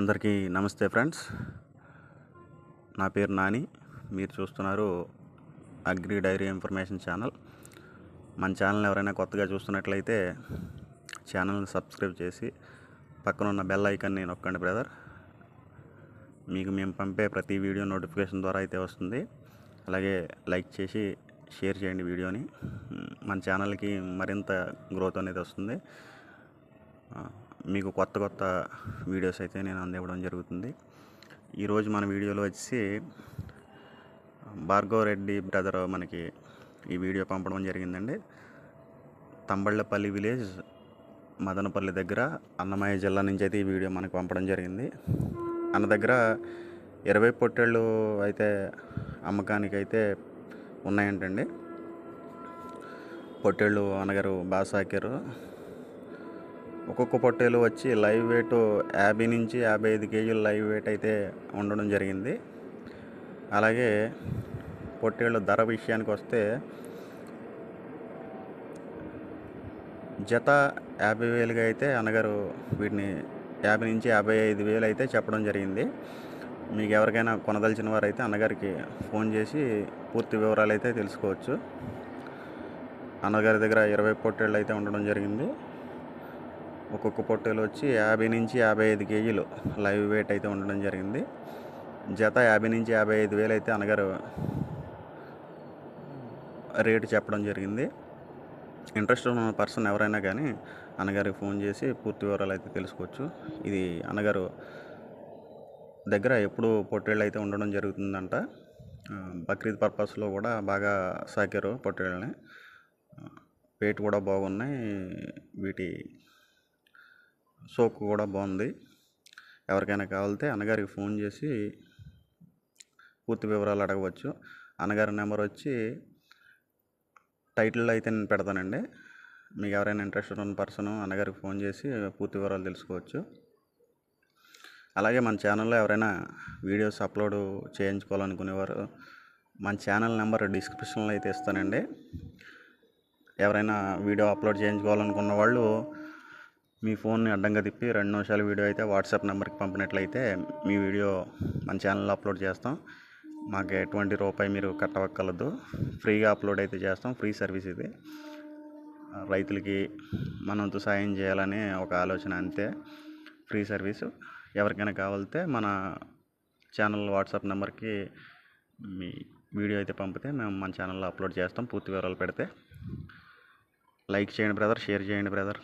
అందరికీ నమస్తే ఫ్రెండ్స్. నా పేరు నాని. మీరు చూస్తున్నారు అగ్రి డైరీ ఇన్ఫర్మేషన్ ఛానల్. మన ఛానల్ ఎవరైనా కొత్తగా చూస్తున్నట్లయితే ఛానల్ని సబ్స్క్రైబ్ చేసి పక్కన ఉన్న బెల్ ఐకాన్ని నొక్కండి బ్రదర్. మీకు మేము పంపే ప్రతి వీడియో నోటిఫికేషన్ ద్వారా అయితే వస్తుంది. అలాగే లైక్ చేసి షేర్ చేయండి వీడియోని. మన ఛానల్కి మరింత గ్రోత్ అనేది వస్తుంది. మీకు కొత్త కొత్త వీడియోస్ అయితే నేను అందివ్వడం జరుగుతుంది. ఈరోజు మన వీడియోలో వచ్చి భార్గవ్ రెడ్డి బ్రదర్ మనకి ఈ వీడియో పంపడం జరిగిందండి. తంబళ్ళపల్లి విలేజ్ మదనపల్లి దగ్గర అన్నమయ్య జిల్లా నుంచి అయితే ఈ వీడియో మనకు పంపడం జరిగింది. అన్న దగ్గర ఇరవై పొట్టేళ్ళు అయితే అమ్మకానికి అయితే ఉన్నాయంటండి. పొట్టేళ్ళు అన్నగారు బాగా సాకారు. ఒక్కొక్క పొట్టేలు వచ్చి లైవ్ వెయిట్ యాభై నుంచి యాభై ఐదు కేజీలు లైవ్ వెయిట్ అయితే ఉండడం జరిగింది. అలాగే పొట్టేళ్ళు ధర విషయానికి వస్తే జత యాభై వేలుగా అయితే అన్నగారు వీటిని యాభై నుంచి యాభై ఐదు వేలు అయితే చెప్పడం జరిగింది. మీకు ఎవరికైనా కొనదలిచిన వారు అయితే అన్నగారికి ఫోన్ చేసి పూర్తి వివరాలు అయితే తెలుసుకోవచ్చు. అన్నగారి దగ్గర ఇరవై పొట్టేళ్ళు అయితే ఉండడం జరిగింది. ఒక్కొక్క పొట్టేలు వచ్చి యాభై నుంచి యాభై ఐదు కేజీలు లైవ్ వెయిట్ అయితే ఉండడం జరిగింది. జత యాభై నుంచి యాభై ఐదు వేలు అయితే అనగారు రేటు చెప్పడం జరిగింది. ఇంట్రెస్ట్ ఉన్న పర్సన్ ఎవరైనా కానీ అన్నగారికి ఫోన్ చేసి పూర్తి వివరాలు అయితే తెలుసుకోవచ్చు. ఇది అన్నగారు దగ్గర ఎప్పుడు పొట్టేళ్ళు అయితే ఉండడం జరుగుతుందంట. బక్రీద్ పర్పస్లో కూడా బాగా సాకారు పొట్టేళ్ళని. పేటు కూడా బాగున్నాయి. వీటి సోకు కూడా బాగుంది. ఎవరికైనా కావాలితే అన్నగారికి ఫోన్ చేసి పూర్తి వివరాలు అడగవచ్చు. అన్నగారి నెంబర్ వచ్చి టైటిల్ అయితే నేను పెడతానండి. మీకు ఎవరైనా ఇంట్రెస్టెడ్ ఉన్న పర్సన్ అన్నగారికి ఫోన్ చేసి పూర్తి వివరాలు తెలుసుకోవచ్చు. అలాగే మన ఛానల్లో ఎవరైనా వీడియోస్ అప్లోడ్ చేయించుకోవాలనుకునేవారు మన ఛానల్ నెంబర్ డిస్క్రిప్షన్లో అయితే ఇస్తానండి. ఎవరైనా వీడియో అప్లోడ్ చేయించుకోవాలనుకున్న వాళ్ళు మీ ఫోన్ని అడ్డంగా తిప్పి రెండు నిమిషాల వీడియో అయితే వాట్సాప్ నెంబర్కి పంపినట్లయితే మీ వీడియో మన ఛానల్లో అప్లోడ్ చేస్తాం. మాకు ఎటువంటి రూపాయి మీరు కట్టవక్కలదు ఫ్రీగా అప్లోడ్ అయితే చేస్తాం. ఫ్రీ సర్వీస్ ఇది. రైతులకి మనంతో సాయం చేయాలనే ఒక ఆలోచన అంతే. Free service. ఎవరికైనా కావాలితే మన ఛానల్ వాట్సాప్ నెంబర్కి మీ వీడియో అయితే పంపితే మేము మన ఛానల్లో అప్లోడ్ చేస్తాం. పూర్తి వివరాలు పెడితే. లైక్ చేయండి బ్రదర్ షేర్ చేయండి బ్రదర్.